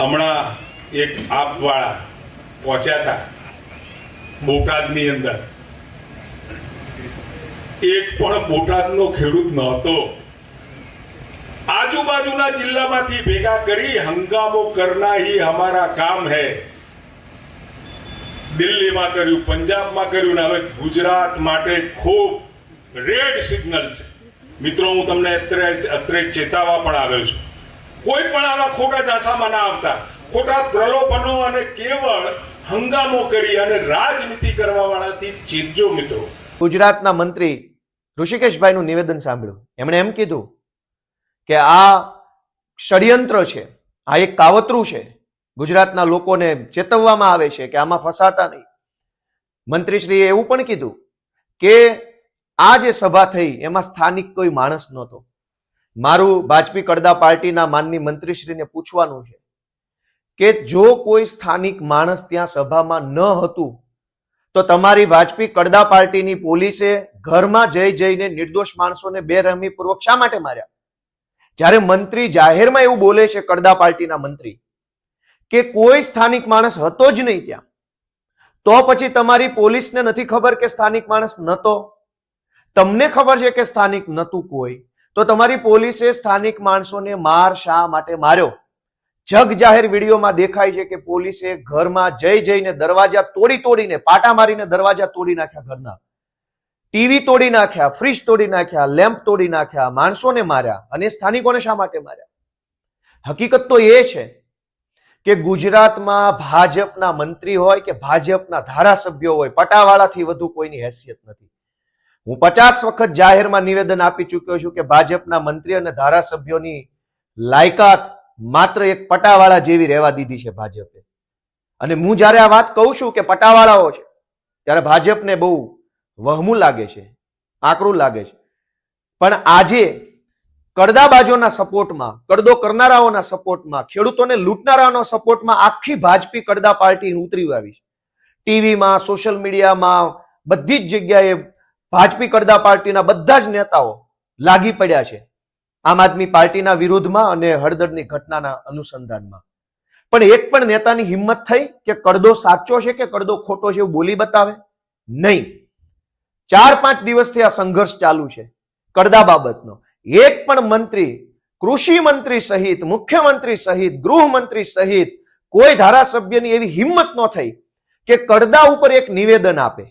હમણાં એક આપવાળા પહોંચ્યા હતા બોટાદની અંદર. એક પણ બોટાદનો ખેડૂત નહોતો. આજુબાજુના જિલ્લામાંથી ભેગા કરી હંગામો કરના હી અમારા કામ હે. દિલ્હીમાં કર્યું, પંજાબમાં કર્યું ને હવે ગુજરાત માટે ખૂબ રેડ સિગ્નલ છે. મિત્રો, હું તમને અત્રે અત્રે ચેતાવા પણ આવ્યો છું. કોઈ પણ આવા ખોટા ચાસામાં ના આવતા. ખોટા પ્રલોભનો અને કેવળ હંગામો કરી અને રાજનીતિ કરવા વાળાથી ચેતજો મિત્રો. ગુજરાતના મંત્રી ઋષિકેશભાઈનું નિવેદન સાંભળ્યું. એમણે એમ કીધું કે આ ષડયંત્ર છે, આ એક કાવતરું છે. ગુજરાતના લોકોને ચેતવવામાં આવે છે કે આમાં ફસાતા નહીં. મંત્રીશ્રીએ એવું પણ કીધું કે આ જે સભા થઈ, એમાં સ્થાનિક કોઈ માણસ નહોતો. મારું ભાજપી કડદા પાર્ટીના માનની મંત્રીશ્રીને પૂછવાનું છે કે જો કોઈ સ્થાનિક માણસ ત્યાં સભામાં ન હતું, તો તમારી વાજપી કડદા પાર્ટીની પોલીસે ઘરમાં જઈ જઈને નિર્દોષ માણસોને બેરહમી પૂર્વક શા માટે માર્યા? જ્યારે મંત્રી જાહેરમાં એવું બોલે છે કડદા પાર્ટીના મંત્રી કે કોઈ સ્થાનિક માણસ હતો જ નહીં ત્યાં, તો પછી તમારી પોલીસને નથી ખબર કે સ્થાનિક માણસ નતો? તમને ખબર છે કે સ્થાનિક નતું કોઈ? તો તમારી પોલીસે સ્થાનિક માણસોને માર શા માટે માર્યો? જગ જાહેર વિડીયોમાં દેખાય છે કે પોલીસે ઘરમાં જઈ જઈને દરવાજા તોડી તોડીને, પાટા મારીને દરવાજા તોડી નાખ્યા ઘરના. ટીવી તોડી નાખ્યા, ફ્રીજ તોડી નાખ્યા, લેમ્પ તોડી નાખ્યા, માણસોને માર્યા અને સ્થાનિકોને શા માટે માર્યા? હકીકત તો એ છે કે ગુજરાતમાં ભાજપના મંત્રી હોય કે ભાજપના ધારાસભ્યો હોય, પટાવાળાથી વધુ કોઈની હેસિયત નથી. હું પચાસ વખત જાહેરમાં નિવેદન આપી ચૂક્યો છું કે ભાજપના મંત્રી અને ધારાસભ્યોની લાયકાત માત્ર એક પટાવાળા જેવી રહેવા દીધી છે ભાજપે. અને હું જ્યારે આ વાત કહું છું કે પટાવાળાઓ છે, ત્યારે ભાજપને બહુ વહમું લાગે છે, આકરું લાગે છે. પણ આજે કડદાબાજોના સપોર્ટમાં, કડદો કરનારાઓના સપોર્ટમાં, ખેડૂતોને લૂંટનારાઓના સપોર્ટમાં આખી ભાજપી કડદા પાર્ટી ઉતરી આવી છે. ટીવીમાં, સોશિયલ મીડિયામાં બધી જ જગ્યાએ ભાજપી કડદા પાર્ટીના બધા જ નેતાઓ લાગી પડ્યા છે આમ આદમી પાર્ટીના વિરોધમાં અને હળદરની ઘટનાના અનુસંધાનમાં. પણ એક પણ નેતાની હિંમત થઈ કે કડદો સાચો છે કે કડદો ખોટો છે એવું બોલી બતાવે? નહીં. ચાર પાંચ દિવસથી આ સંઘર્ષ ચાલુ છે કડદા બાબતનો. એક પણ મંત્રી, કૃષિ મંત્રી સહિત, મુખ્યમંત્રી સહિત, ગૃહમંત્રી સહિત કોઈ ધારાસભ્યની એવી હિંમત ન થઈ કે કડદા ઉપર એક નિવેદન આપે.